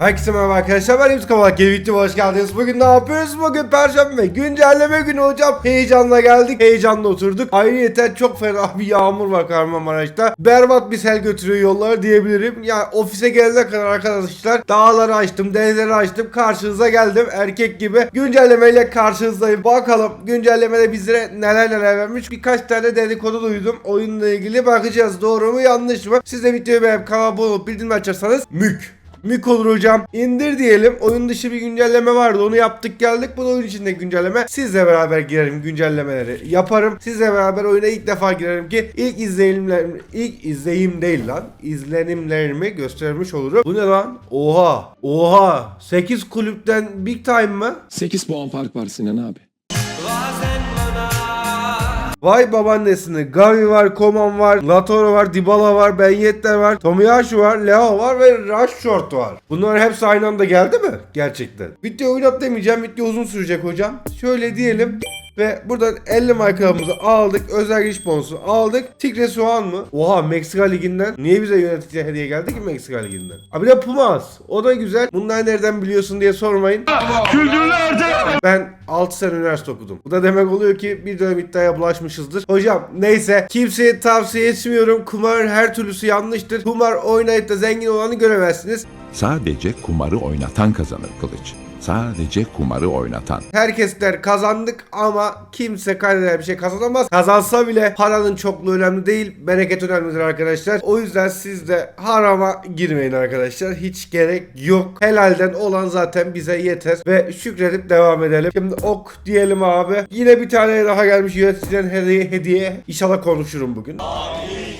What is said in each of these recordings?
Herkese merhaba arkadaşlar ben Yusuf Kavalak yeni hoş geldiniz. Bugün ne yapıyoruz? Bugün Perşembe güncelleme günü hocam. Heyecanla geldik, heyecanla oturduk. Ayrıyeten çok fena bir yağmur var Kahramanmaraş'ta. Berbat bir sel götürüyor yolları diyebilirim. Ya ofise gelene kadar arkadaşlar dağları açtım, denizleri açtım. Karşınıza geldim erkek gibi. Güncellemeyle karşınızdayım. Bakalım güncellemede bizlere neler neler vermiş. Birkaç tane dedikodu duydum. Oyunla ilgili bakacağız doğru mu yanlış mı? Siz de videoyu beğenip kanala abone bildirim açarsanız mük. Mük olur hocam. İndir diyelim. Oyun dışı bir güncelleme vardı. Onu yaptık geldik. Bu da oyun içinde güncelleme. Sizle beraber girerim güncellemeleri yaparım. Sizle beraber oyuna ilk defa girerim ki ilk izlenimlerim ilk izleyim değil lan. İzlenimlerimi göstermiş olurum. Bu ne lan? Oha. Oha. 8 kulüpten big time mı? 8 puan fark var Sinan abi. Vay babaannesini. Gavi var, Koman var, Latoro var, Dybala var, Ben Yedder var, Tomiyasu var, Leo var ve Rashford var. Bunlar hepsi aynı anda geldi mi? Gerçekten. Video oynat demeyeceğim. Video uzun sürecek hocam. Şöyle diyelim. Ve buradan 50 markamızı aldık. Özel giriş bonusu aldık. Tigre Soğan mı? Oha Meksika Ligi'nden. Niye bize yönetici hediye geldi ki Meksika Ligi'nden? Abi de Pumas. O da güzel. Bunlar nereden biliyorsun diye sormayın. Ben 6 sene üniversite okudum. Bu da demek oluyor ki bir dönem iddiaya bulaşmışızdır. Hocam neyse kimseye tavsiye etmiyorum. Kumarın her türlüsü yanlıştır. Kumar oynayıp da zengin olanı göremezsiniz. Sadece kumarı oynatan kazanır kılıç. Sadece kumarı oynatan. Herkesler kazandık ama kimse kaybeder bir şey kazanamaz. Kazansa bile paranın çokluğu önemli değil. Bereket önemlidir arkadaşlar. O yüzden siz de harama girmeyin arkadaşlar. Hiç gerek yok. Helalden olan zaten bize yeter. Ve şükredip devam edelim. Şimdi ok diyelim abi. Yine bir tane daha gelmiş yöneticiden hediye hediye. İnşallah konuşurum bugün.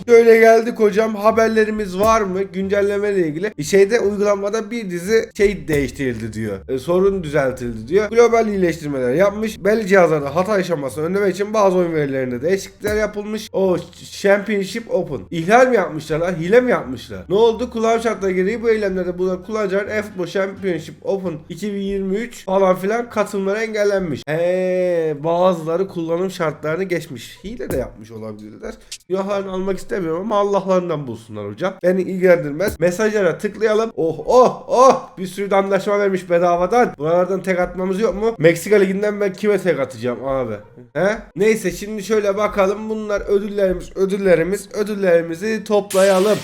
Şöyle geldik hocam. Haberlerimiz var mı? Güncelleme ile ilgili. Bir Şeyde uygulamada bir dizi şey değiştirildi diyor. E, sorun düzeltildi diyor. Global iyileştirmeler yapmış. Belli cihazlarda hata yaşamasını önlemek için bazı oyun verilerinde değişiklikler yapılmış. O Championship Open. İhlal mi yapmışlar lan? Hile mi yapmışlar? Ne oldu? Kullanım şartları gereği bu eylemlerde bulunan kullanıcıların eFootball Championship Open 2023 falan filan katılımları engellenmiş. He, bazıları kullanım şartlarını geçmiş. Hile de yapmış olabilirler. Günahlarını almak istemiyorum ama Allah'larından bulsunlar hocam. Beni ilgilendirmez. Mesajlara tıklayalım. Oh oh oh. Bir sürü de anlaşma vermiş bedavadan. Buralardan tek atmamız yok mu? Meksika Ligi'nden ben kime tek atacağım abi? He? Neyse şimdi şöyle bakalım. Bunlar ödüllerimiz, ödüllerimiz. Ödüllerimizi toplayalım.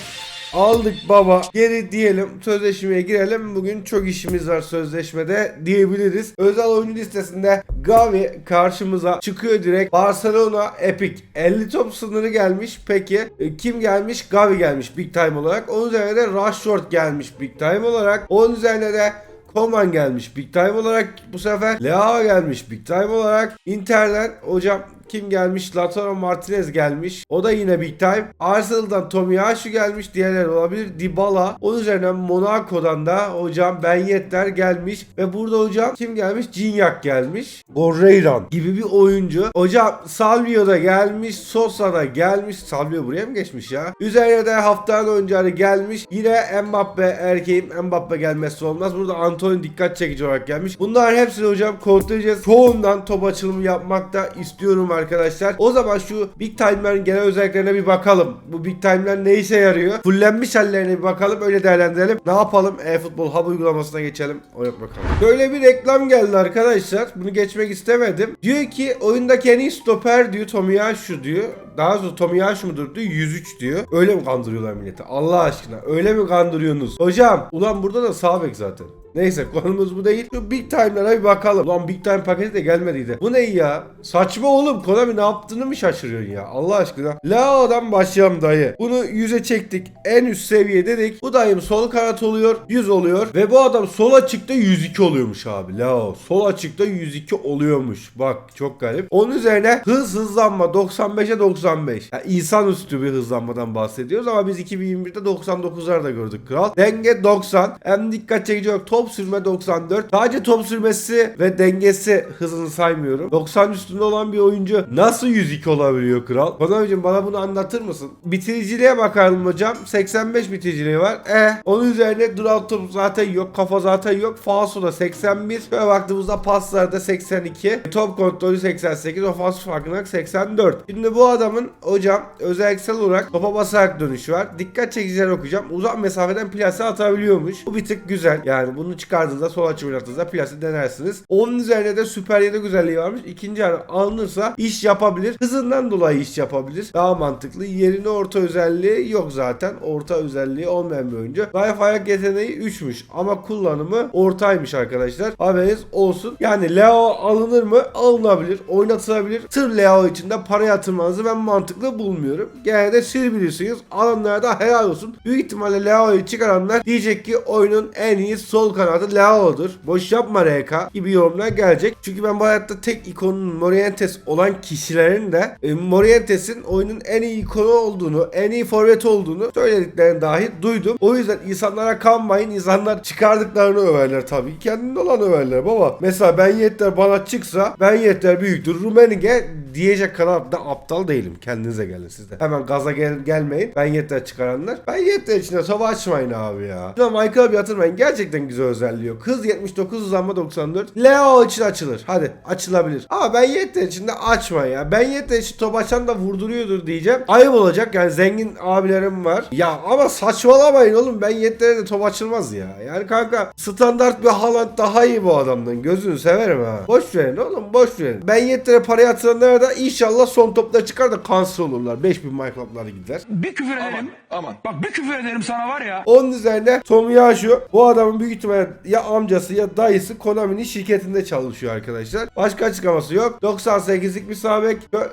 Aldık baba. Geri diyelim sözleşmeye girelim. Bugün çok işimiz var sözleşmede diyebiliriz. Özel oyuncu listesinde Gavi karşımıza çıkıyor direkt. Barcelona Epic 50 top sınırı gelmiş. Peki e, kim gelmiş? Gavi gelmiş big time olarak. Onun üzerine de Rashford gelmiş big time olarak. Onun üzerine de Coman gelmiş big time olarak bu sefer. Leao gelmiş big time olarak. Inter'den hocam kim gelmiş? Lautaro Martinez gelmiş. O da yine big time. Arsenal'dan Tomiyasu gelmiş. Diğerleri olabilir. Dybala. Onun üzerine Monaco'dan da hocam Ben Yedder gelmiş. Ve burada hocam kim gelmiş? Gignac gelmiş. Gorreiran gibi bir oyuncu. Hocam Salvio da gelmiş. Sosa da gelmiş. Salvio buraya mı geçmiş ya? Üzerine de haftanın oyuncuları gelmiş. Yine Mbappe erkeğim. Mbappe gelmezse olmaz. Burada Antonio dikkat çekici olarak gelmiş. Bunlar hepsini hocam kodlayacağız. Çoğundan top açılımı yapmak da istiyorum arkadaşlar. O zaman şu Big Time'ların genel özelliklerine bir bakalım. Bu Big Time'lar ne işe yarıyor? Fullenmiş hallerine bir bakalım. Öyle değerlendirelim. Ne yapalım? E-Futbol Hub uygulamasına geçelim. Oraya bakalım. Böyle bir reklam geldi arkadaşlar. Bunu geçmek istemedim. Diyor ki oyundaki en iyi stoper diyor Tomiyasu diyor. Daha sonra Tomiyasu mudur diyor 103 diyor. Öyle mi kandırıyorlar milleti? Allah aşkına öyle mi kandırıyorsunuz? Hocam ulan burada da sağ bek zaten. Neyse konumuz bu değil. Şu Big Time'lara bir bakalım. Ulan Big Time paketi de gelmediydi. Bu ne ya? Saçma oğlum. Konami ne yaptığını mı şaşırıyorsun ya? Allah aşkına. Lao'dan başlayalım dayı. Bunu 100'e çektik. En üst seviye dedik. Bu dayım sol kanat oluyor. 100 oluyor. Ve bu adam sol açıkta 102 oluyormuş abi. Lao. Sol açıkta 102 oluyormuş. Bak çok garip. Onun üzerine hız hızlanma 95'e 95. Yani insanüstü bir hızlanmadan bahsediyoruz ama biz 2021'de 99'lar da gördük kral. Denge 90. Hem dikkat çekici yok. Top Top sürme 94. Sadece top sürmesi ve dengesi hızını saymıyorum. 90 üstünde olan bir oyuncu nasıl 102 olabiliyor kral? Konami'cim bana bunu anlatır mısın? Bitiriciliğe bakalım hocam. 85 bitiriciliği var. Eh onun üzerine dural top zaten yok. Kafa zaten yok. Falso da 81. Şöyle baktığımızda paslarda 82. Top kontrolü 88. Ofansif farkında 84. Şimdi bu adamın hocam özelliksel olarak topa basarak dönüşü var. Dikkat çekiciler okuyacağım. Uzak mesafeden plase atabiliyormuş. Bu bir tık güzel. Yani bunu çıkardığınızda sol açı oynattığınızda plase denersiniz. Onun üzerine de süper 7 güzelliği varmış. İkinci yarı alınırsa iş yapabilir. Hızından dolayı iş yapabilir. Daha mantıklı. Yerine orta özelliği yok zaten. Orta özelliği olmayan bir oyuncu. Zayıf ayak yeteneği 3'müş. Ama kullanımı ortaymış arkadaşlar. Haberiniz olsun. Yani Leo alınır mı? Alınabilir. Oynatılabilir. Tır Leo için de para yatırmanızı ben mantıklı bulmuyorum. Gene de siz bilirsiniz. Alanlara da helal olsun. Büyük ihtimalle Leo'yu çıkaranlar diyecek ki oyunun en iyi sol kanadı Leo'dur. Boş yapma RK gibi yorumlar gelecek. Çünkü ben bu hayatta tek ikonun Morientes olan kişilerin de e, Morientes'in oyunun en iyi ikonu olduğunu, en iyi forvet olduğunu söylediklerini dahi duydum. O yüzden insanlara kanmayın. İnsanlar çıkardıklarını överler tabii. Kendinde olan överler baba. Mesela ben yeter bana çıksa ben yeter büyüktür. Rumenige diyecek kadar da aptal değilim. Kendinize gelin siz de. Hemen gaza gel gelmeyin. Ben yeter çıkaranlar. Ben yeter içinde savaşmayın abi ya. Şuna Michael'a bir yatırmayın. Gerçekten güzel özelliği yok. Hız 79 hızlanma 94. Leo için açılır. Hadi açılabilir. Ama ben yeter içinde açma ya. Ben yeter için top açan da vurduruyordur diyeceğim. Ayıp olacak yani zengin abilerim var. Ya ama saçmalamayın oğlum. Ben yetere de top açılmaz ya. Yani kanka standart bir Haaland daha iyi bu adamdan. Gözünü severim ha. Boş verin oğlum boş verin. Ben yetere para yatıranlara da inşallah son toplar çıkar da kanser olurlar. 5000 MyClub'lara gider. Bir küfür ederim. aman. Bak bir küfür ederim sana var ya. Onun üzerine Tomiyasu bu adamın büyük ihtimalle ya amcası ya dayısı Konami'nin şirketinde çalışıyor arkadaşlar. Başka açıklaması yok. 98'lik bir sağ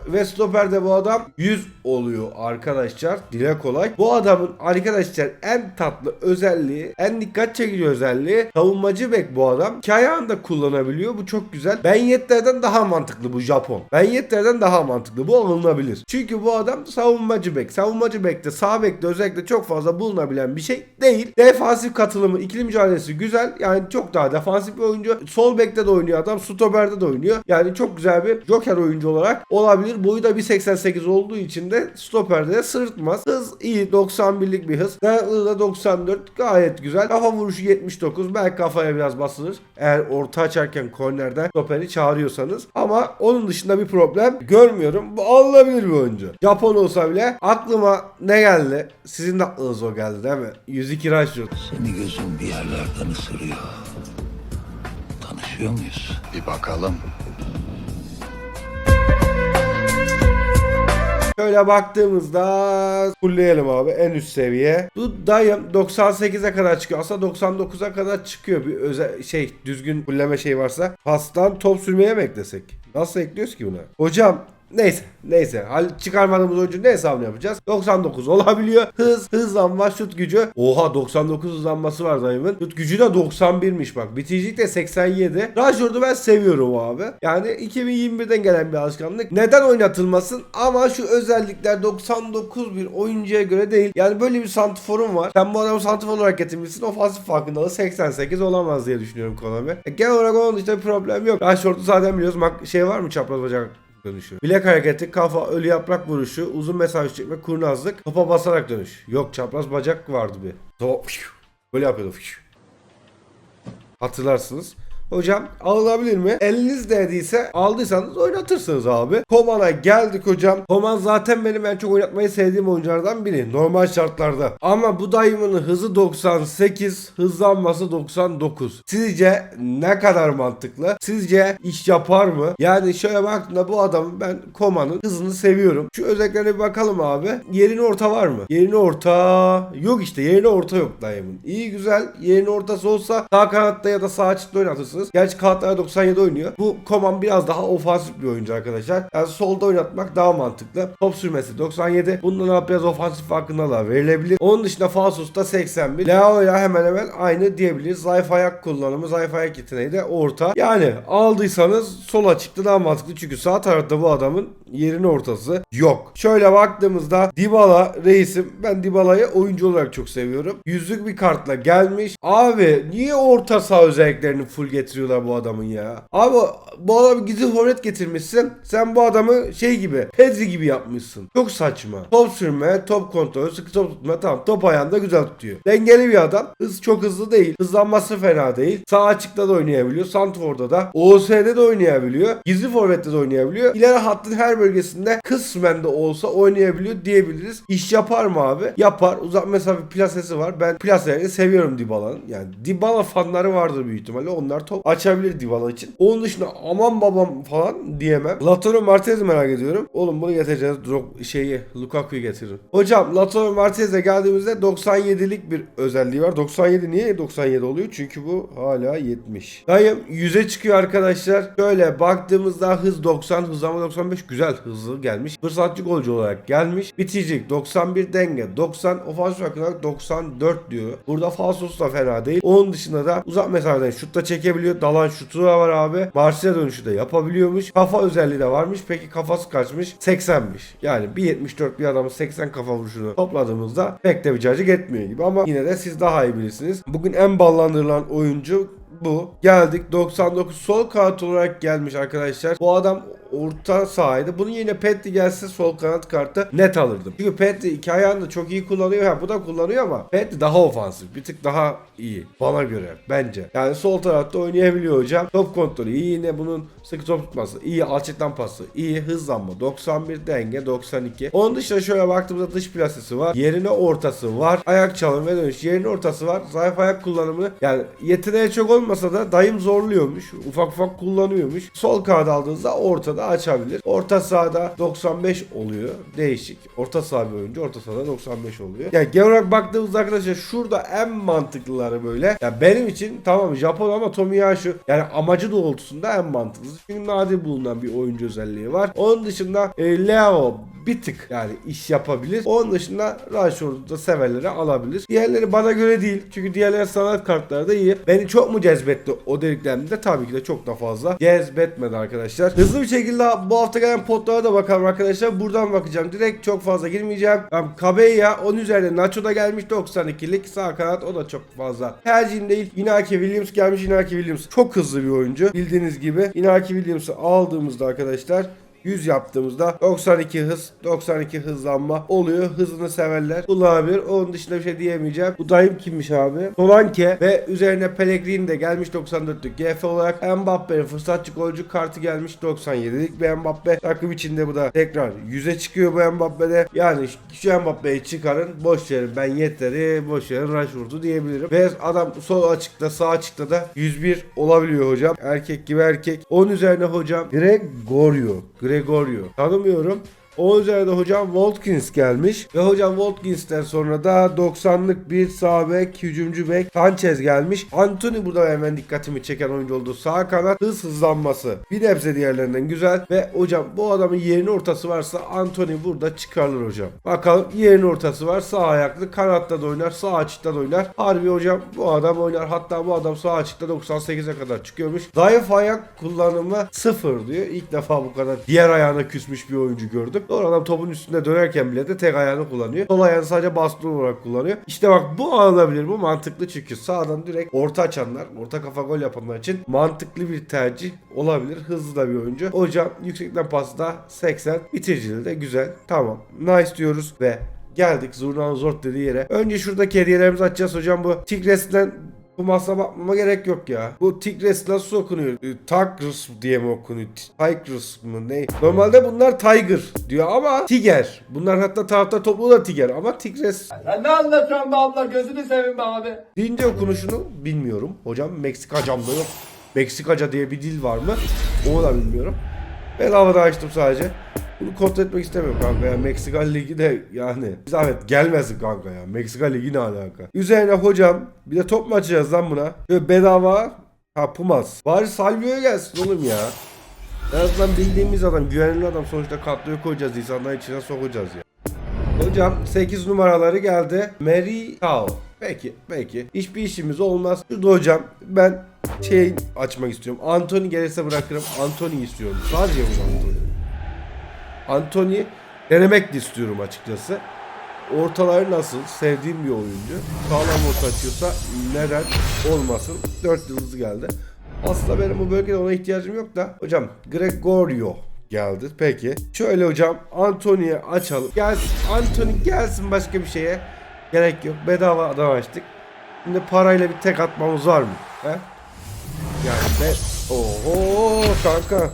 ve stoperde bu adam 100 oluyor arkadaşlar. Dile kolay. Bu adamın arkadaşlar en tatlı özelliği, en dikkat çekici özelliği savunmacı bek bu adam. İki ayağını da kullanabiliyor. Bu çok güzel. Ben Yetler'den daha mantıklı bu Japon. Ben Yetler'den daha mantıklı. Bu alınabilir. Çünkü bu adam savunmacı bek. Savunmacı bekte sağ bekte özellikle çok fazla bulunabilen bir şey değil. Defansif katılımı, ikili mücadelesi güzel. Yani çok daha defansif bir oyuncu. Sol bekte de oynuyor adam. Stoper'de de oynuyor. Yani çok güzel bir joker oyuncu olarak olabilir. Boyu da 1.88 olduğu için de stoperde de sırıtmaz. Hız iyi. 91'lik bir hız. Dayanıklığı da 94. Gayet güzel. Kafa vuruşu 79. Belki kafaya biraz basılır. Eğer orta açarken kornerden stoperi çağırıyorsanız. Ama onun dışında bir problem görmüyorum. Bu alınabilir bir oyuncu. Japon olsa bile aklıma ne geldi? Sizin de aklınız o geldi değil mi? 102 Rashford. Seni gözüm bir yerlerden ısırıyor. Tanışıyor muyuz? Bir bakalım. Şöyle baktığımızda fullleyelim abi en üst seviye. Bu dayım 98'e kadar çıkıyor. Aslında 99'a kadar çıkıyor bir özel şey düzgün fulleme şey varsa. Pastan top sürmeye mi eklesek? Nasıl ekliyoruz ki buna? Hocam Neyse neyse çıkarmadığımız oyuncu ne hesabını yapacağız? 99 olabiliyor. Hız hızlanma şut gücü. Oha 99 hızlanması var dayımın. Şut gücü de 91'miş bak. Bitiricilik de 87. Rashford'u ben seviyorum abi. Yani 2021'den gelen bir alışkanlık. Neden oynatılmasın? Ama şu özellikler 99 bir oyuncuya göre değil. Yani böyle bir santiforum var. Sen bu adamı santifor olarak getirmişsin. Ofansif farkındalığı 88 olamaz diye düşünüyorum Konami. E, genel olarak onun dışında bir problem yok. Rashford'u zaten biliyoruz. Mak- şey var mı çapraz bacak dönüşü. Bilek hareketi, kafa, ölü yaprak vuruşu, uzun mesaj çekme, kurnazlık, topa basarak dönüş. Yok çapraz bacak vardı bir. Top. Böyle yapıyordu. Hatırlarsınız. Hocam alınabilir mi? Eliniz değdiyse aldıysanız oynatırsınız abi. Koman'a geldik hocam. Koman zaten benim en çok oynatmayı sevdiğim oyunculardan biri. Normal şartlarda. Ama bu dayımın hızı 98, hızlanması 99. Sizce ne kadar mantıklı? Sizce iş yapar mı? Yani şöyle baktığımda bu adamın ben Koman'ın hızını seviyorum. Şu özelliklerine bir bakalım abi. Yerini orta var mı? Yerini orta yok işte. Yerini orta yok dayımın. İyi güzel. Yerini ortası olsa sağ kanatta ya da sağ açıkta oynatırsınız. Oynarsınız. Gerçi Galatasaray 97 oynuyor. Bu Koman biraz daha ofansif bir oyuncu arkadaşlar. Yani solda oynatmak daha mantıklı. Top sürmesi 97. Bundan biraz ofansif farkındalığa verilebilir. Onun dışında Falsos'ta 81. Leo ile hemen hemen aynı diyebiliriz. Zayıf ayak kullanımı, zayıf ayak yeteneği de orta. Yani aldıysanız sol açıkta daha mantıklı. Çünkü sağ tarafta bu adamın yerin ortası yok. Şöyle baktığımızda Dybala reisim. Ben Dybala'yı oyuncu olarak çok seviyorum. Yüzlük bir kartla gelmiş. Abi niye orta saha özelliklerini full getiriyorlar bu adamın ya? Abi bu adam gizli forvet getirmişsin. Sen bu adamı şey gibi Pedri gibi yapmışsın. Çok saçma. Top sürme, top kontrolü, sıkı top tutma tamam. Top ayağında güzel tutuyor. Dengeli bir adam. Hız çok hızlı değil. Hızlanması fena değil. Sağ açıkta da oynayabiliyor. Santrfor'da da. OS'de de oynayabiliyor. Gizli forvette de oynayabiliyor. İleri hattın her bölgesinde kısmen de olsa oynayabiliyor diyebiliriz. İş yapar mı abi? Yapar. Uzak mesafe plasesi var. Ben plaseleri seviyorum Dybala'nın. Yani Dybala fanları vardır büyük ihtimalle. Onlar top açabilir Dybala için. Onun dışında aman babam falan diyemem. Lautaro Martinez'i merak ediyorum. Oğlum bunu getireceğiz. Drog şeyi Lukaku'yu getirin. Hocam Lautaro Martinez'e geldiğimizde 97'lik bir özelliği var. 97 niye 97 oluyor? Çünkü bu hala 70. Dayım 100'e çıkıyor arkadaşlar. Şöyle baktığımızda hız 90, hızlanma 95 güzel hızlı gelmiş. Fırsatçı golcü olarak gelmiş. Bitiricilik 91 denge 90 ofansif olarak 94 diyor. Burada falsosu da fena değil. Onun dışında da uzak mesafeden şutta çekebiliyor. Dalan şutu da var abi. Marsilya dönüşü de yapabiliyormuş. Kafa özelliği de varmış. Peki kafası kaçmış? 80'miş. Yani 1.74 bir adamın 80 kafa vuruşunu topladığımızda pek de bir cacık etmiyor gibi ama yine de siz daha iyi bilirsiniz. Bugün en ballandırılan oyuncu bu. Geldik 99 sol kanat olarak gelmiş arkadaşlar. Bu adam orta sahaydı. Bunun yerine Petri gelse sol kanat kartı net alırdım. Çünkü Petri iki ayağını çok iyi kullanıyor. Ha, bu da kullanıyor ama Petri daha ofansif. Bir tık daha iyi. Bana göre bence. Yani sol tarafta oynayabiliyor hocam. Top kontrolü iyi. Yine bunun sıkı top tutması iyi. Alçaktan pası iyi. Hızlanma 91 denge 92. Onun dışında şöyle baktığımızda dış plasesi var. Yerine ortası var. Ayak çalım ve dönüş. Yerine ortası var. Zayıf ayak kullanımı yani yeteneği çok olmasa da dayım zorluyormuş. Ufak ufak kullanıyormuş. Sol kağıt aldığınızda ortada açabilir. Orta sahada 95 oluyor. Değişik. Orta saha bir oyuncu. Orta sahada 95 oluyor. Yani genel olarak baktığımızda arkadaşlar şurada en mantıklıları böyle. Ya benim için tamam Japon ama Tomiyasu yani amacı doğrultusunda en mantıklısı. Çünkü nadir bulunan bir oyuncu özelliği var. Onun dışında e, Leo bir tık yani iş yapabilir. Onun dışında Rashford'u da severleri alabilir. Diğerleri bana göre değil. Çünkü diğerleri sanat kartları da iyi. Beni çok mu cezbetti o dediklerimde? Tabii ki de çok da fazla cezbetmedi arkadaşlar. Hızlı bir şekilde bu hafta gelen potlara da bakalım arkadaşlar. Buradan bakacağım. Direkt çok fazla girmeyeceğim. Ben Kabeya 10 üzerinde Nacho da gelmiş 92'lik sağ kanat o da çok fazla. Tercihim değil. Inaki Williams gelmiş. Inaki Williams çok hızlı bir oyuncu. Bildiğiniz gibi Inaki Williams'ı aldığımızda arkadaşlar 100 yaptığımızda 92 hız, 92 hızlanma oluyor. Hızını severler. Kullanabilir. Onun dışında bir şey diyemeyeceğim. Bu dayım kimmiş abi? Solanke ve üzerine Pellegrini de gelmiş 94'lük GF olarak. Mbappe'nin fırsatçı golcü kartı gelmiş 97'lik bir Mbappe. Takım içinde bu da tekrar 100'e çıkıyor bu Mbappe'de. Yani şu Mbappe'yi çıkarın. Boş verin ben yeteri, boş verin Rashford'u diyebilirim. Ve adam sol açıkta sağ açıkta da 101 olabiliyor hocam. Erkek gibi erkek. Onun üzerine hocam Gregorio. Gregorio. Tanımıyorum. O üzerinde hocam Watkins gelmiş. Ve hocam Watkins'ten sonra da 90'lık bir sağ bek, hücumcu bek Sanchez gelmiş. Anthony burada hemen dikkatimi çeken oyuncu oldu. Sağ kanat hız hızlanması. Bir nebze diğerlerinden güzel. Ve hocam bu adamın yerin ortası varsa Anthony burada çıkarılır hocam. Bakalım yerin ortası var. Sağ ayaklı. Kanatta da oynar. Sağ açıkta da oynar. Harbi hocam bu adam oynar. Hatta bu adam sağ açıkta 98'e kadar çıkıyormuş. Zayıf ayak kullanımı sıfır diyor. İlk defa bu kadar diğer ayağına küsmüş bir oyuncu gördüm. Doğru adam topun üstünde dönerken bile de tek ayağını kullanıyor. Sol ayağını sadece baston olarak kullanıyor. İşte bak bu alınabilir. Bu mantıklı çünkü sağdan direkt orta açanlar, orta kafa gol yapanlar için mantıklı bir tercih olabilir. Hızlı da bir oyuncu. Hocam yüksekten pasta 80. Bitiriciliği de güzel. Tamam. Nice diyoruz ve geldik Zurna'nın zor dediği yere. Önce şuradaki hediyelerimizi açacağız hocam bu Tigres'ten bu masa bakmama gerek yok ya. Bu Tigres nasıl okunuyor? E, Tigers diye mi okunuyor? Tigers mı ne? Normalde bunlar Tiger diyor ama Tiger. Bunlar hatta taraftar topluluğu da Tiger ama Tigres Sen ne anlatıyorsun be abla gözünü seveyim be abi. Deyince okunuşunu bilmiyorum. Hocam Meksikacam da yok. Meksikaca diye bir dil var mı? Onu da bilmiyorum. Bedavada açtım sadece. Bunu kontrol etmek istemiyorum kanka ya. Meksika Ligi de yani. Zahmet gelmesin kanka ya. Meksika Ligi ne alaka? Üzerine hocam bir de top mu açacağız lan buna? Böyle bedava Ha Pumas. Bari Salvio'ya gelsin oğlum ya. En azından bildiğimiz adam, güvenli adam sonuçta kadroya koyacağız, insanların içine sokacağız ya. Hocam 8 numaraları geldi. Mary Tao. Peki, peki. Hiçbir işimiz olmaz. Şurada hocam ben şey açmak istiyorum. Anthony gelirse bırakırım. Anthony istiyorum. Sadece bu Anthony. Anthony denemek de istiyorum açıkçası. Ortaları nasıl? Sevdiğim bir oyuncu. Sağlam orta açıyorsa neden olmasın? 4 yıldız geldi. Aslında benim bu bölgede ona ihtiyacım yok da. Hocam Gregorio geldi. Peki. Şöyle hocam Anthony'ye açalım. Gelsin. Anthony gelsin başka bir şeye. Gerek yok. Bedava adam açtık. Şimdi parayla bir tek atmamız var mı? He? Yani be... Oho kanka.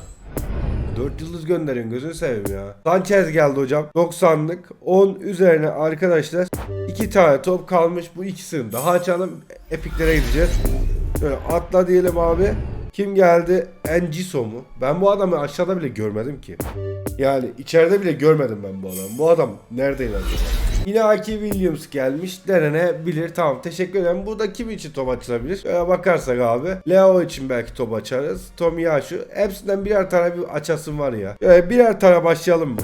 4 yıldız gönderin gözünü seveyim ya. Sanchez geldi hocam. 90'lık. 10 üzerine arkadaşlar. 2 tane top kalmış. Bu ikisini daha açalım. Epiklere gideceğiz. Şöyle atla diyelim abi. Kim geldi? Enciso mu? Ben bu adamı aşağıda bile görmedim ki. Yani içeride bile görmedim ben bu adamı. Bu adam neredeydi acaba? Yine Aki Williams gelmiş. Denenebilir. Tamam teşekkür ederim. Burada kim için top açılabilir? Şöyle bakarsak abi. Leo için belki top açarız. Tomiyasu. Hepsinden birer tane bir açasım var ya. Şöyle birer tane başlayalım mı?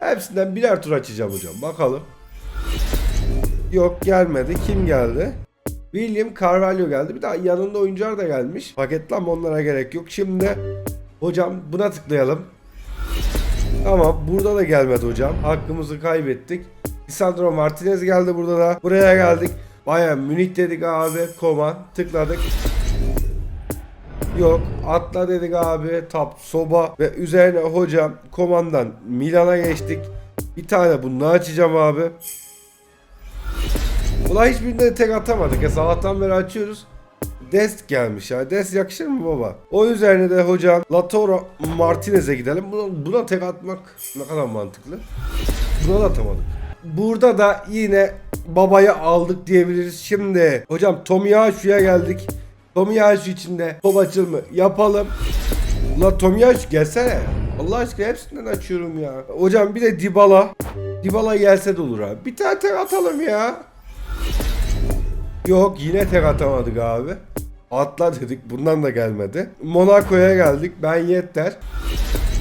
Hepsinden birer tur açacağım hocam. Bakalım. Yok gelmedi. Kim geldi? William Carvalho geldi. Bir daha yanında oyuncular da gelmiş. Paketlenme onlara gerek yok. Şimdi hocam buna tıklayalım. Tamam burada da gelmedi hocam. Hakkımızı kaybettik. Lisandro Martinez geldi burada da. Buraya geldik. Bayern Münih dedik abi. Koman tıkladık. Yok atla dedik abi. Tap soba ve üzerine hocam komandan Milan'a geçtik. Bir tane bunu açacağım abi. Ulan hiçbirinde tek atamadık ya sabahtan beri açıyoruz. Dest gelmiş ya. Dest yakışır mı baba? O üzerine de hocam Latoro Martinez'e gidelim. Buna, buna tek atmak ne kadar mantıklı. Buna da atamadık. Burada da yine babayı aldık diyebiliriz. Şimdi hocam Tomiyasu'ya geldik. Tomiyasu içinde top açılımı yapalım. La Tomiyasu gelsene. Allah aşkına hepsinden açıyorum ya. Hocam bir de Dybala. Dybala gelse de olur abi. Bir tane tek atalım ya. Yok yine tek atamadık abi. Atla dedik bundan da gelmedi. Monaco'ya geldik. Ben yeter.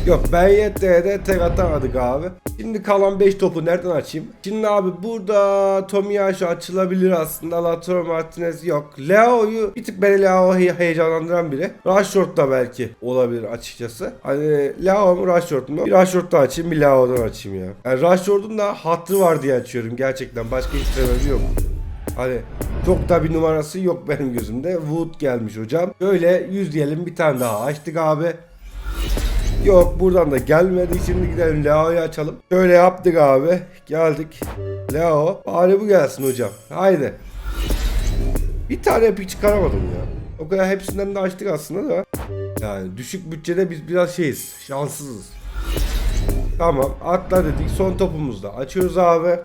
Yok ben yetter'e de tek atamadık abi. Şimdi kalan 5 topu nereden açayım? Şimdi abi burada Tomiyasu açılabilir aslında. Lautaro Martinez yok. Leo'yu bir tık beni Leo he- heyecanlandıran biri. Rashford da belki olabilir açıkçası. Hani Leo mu Rashford mu? Bir Rashford'dan açayım bir Leo'dan açayım ya. Yani Rashford'un da hattı var diye açıyorum gerçekten. Başka hiç sebebi yok. Hani çok da bir numarası yok benim gözümde. Wood gelmiş hocam. Böyle 100 diyelim bir tane daha açtık abi. Yok buradan da gelmedi. Şimdi gidelim Leo'yu açalım. Şöyle yaptık abi. Geldik. Leo. Bari bu gelsin hocam. Haydi. Bir tane epik çıkaramadım ya. O kadar hepsinden de açtık aslında da. Yani düşük bütçede biz biraz şeyiz. Şanssızız. Tamam atla dedik. Son topumuzda. Açıyoruz abi.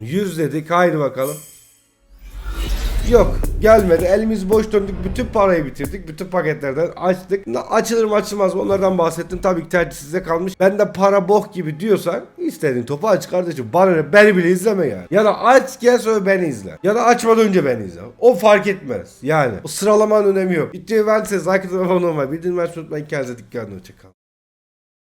100 dedik. Haydi bakalım. Yok gelmedi. Elimiz boş döndük. Bütün parayı bitirdik. Bütün paketlerden açtık. Açılır mı açılmaz mı onlardan bahsettim. Tabii ki tercih size kalmış. Ben de para bok gibi diyorsan istediğin topu aç kardeşim. Bana ne? Beni bile izleme yani. Ya da aç gel sonra beni izle. Ya da açmadan önce beni izle. O fark etmez. Yani. O sıralamanın önemi yok. Videoyu ben size abone olmayı. Bildirim açmayı unutmayın. Kendinize dikkat edin. Hoşçakalın.